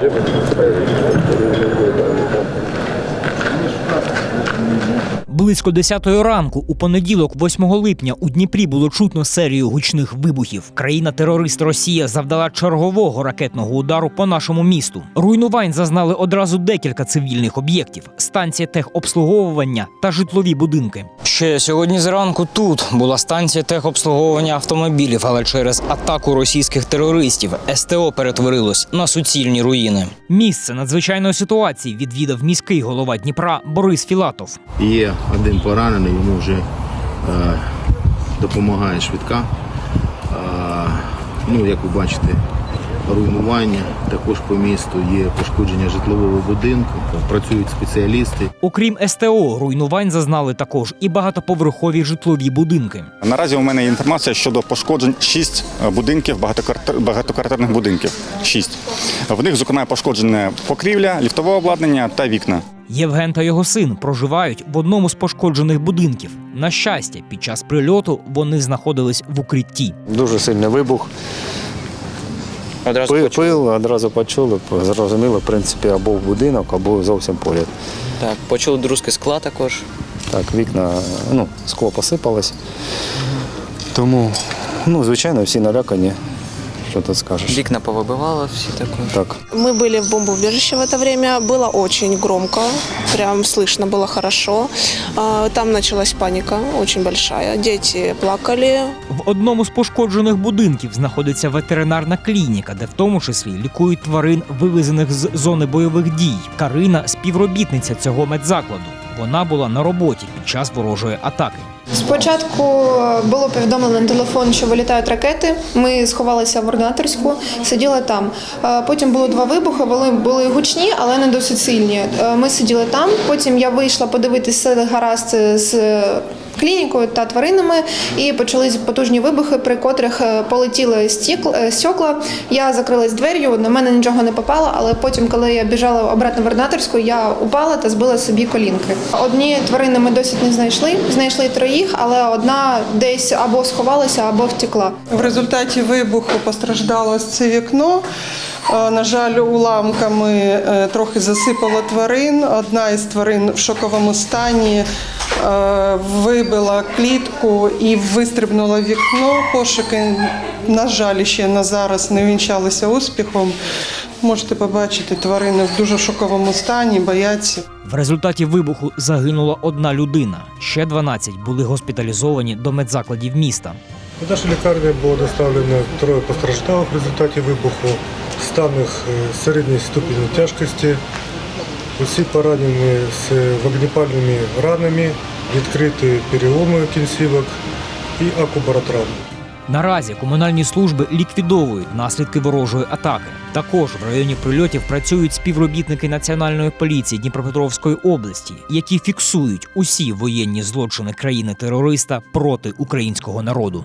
Jimmy. Близько 10 ранку у понеділок, 8 липня, у Дніпрі було чутно серію гучних вибухів. Країна-терорист Росія завдала чергового ракетного удару по нашому місту. Руйнувань зазнали одразу декілька цивільних об'єктів: станція техобслуговування та житлові будинки. Ще сьогодні зранку тут була станція техобслуговування автомобілів, але через атаку російських терористів СТО перетворилось на суцільні руїни. Місце надзвичайної ситуації відвідав міський голова Дніпра Борис Філатов. Є один поранений, йому вже е, допомагає швидка. Е, ну, як ви бачите, руйнування. Також по місту є пошкодження житлового будинку, працюють спеціалісти. Окрім СТО, руйнувань зазнали також і багатоповерхові житлові будинки. Наразі у мене є інформація щодо пошкоджень шість будинків, багатоквартир- багатоквартирних будинків. Шість. В них, зокрема, пошкоджене покрівля, ліфтове обладнання та вікна. Євген та його син проживають в одному з пошкоджених будинків. На щастя, під час прильоту вони знаходились в укритті. Дуже сильний вибух. Одразу Пил, почув. пил одразу почули, зрозуміли, в принципі, або в будинок, або зовсім поряд. Так, почули друзки скла також. Так, вікна, ну, скло посипалось. Тому, ну, звичайно, всі налякані Що тут скажеш? Вікна повибивало всі також. Так. Мы были в бомбоубежище в это время. Было очень громко, прям слышно было хорошо. А, Там началась паника очень большая. Дети плакали. В одному з пошкоджених будинків знаходиться ветеринарна клініка, де в тому числі лікують тварин, вивезених з зони бойових дій. Карина співробітниця цього медзакладу. Вона була на роботі під час ворожої атаки. Спочатку було повідомлено на телефон, що вилітають ракети. Ми сховалися в ординаторську, сиділи там. Е, Потім було два вибухи, Вони були гучні, але не досить сильні. Е, Ми сиділи там. Потім я вийшла подивитися гаразд з клінікою та тваринами, і почались потужні вибухи, при котрих е, полетіли е, стекла. Я закрилась двер'ю, на мене нічого не попало, але потім, коли я біжала обратно в ординаторську, я упала та збила собі колінки. Одні тварини ми досі не знайшли. Знайшли троїх, але одна десь або сховалася, або втекла. В результаті вибуху постраждало це вікно. Е, На жаль, уламками трохи засипало тварин. Одна із тварин в шоковому стані вибила клітку і вистрибнула вікно. Пошуки, на жаль, ще на зараз не вінчалися успіхом. Можете побачити, тварини в дуже шоковому стані, бояться. В результаті вибуху загинула одна людина. Ще 12 були госпіталізовані до медзакладів міста. В нашу лікарню було доставлено троє постраждалих в результаті вибуху. Стан їх е, середньої ступені тяжкості. Усі поранені з вогнепальними ранами, відкриті переломи кінцівок і акубаротравми. Наразі комунальні служби ліквідовують наслідки ворожої атаки. Також в районі прильотів працюють співробітники Національної поліції Дніпропетровської області, які фіксують усі воєнні злочини країни-терориста проти українського народу.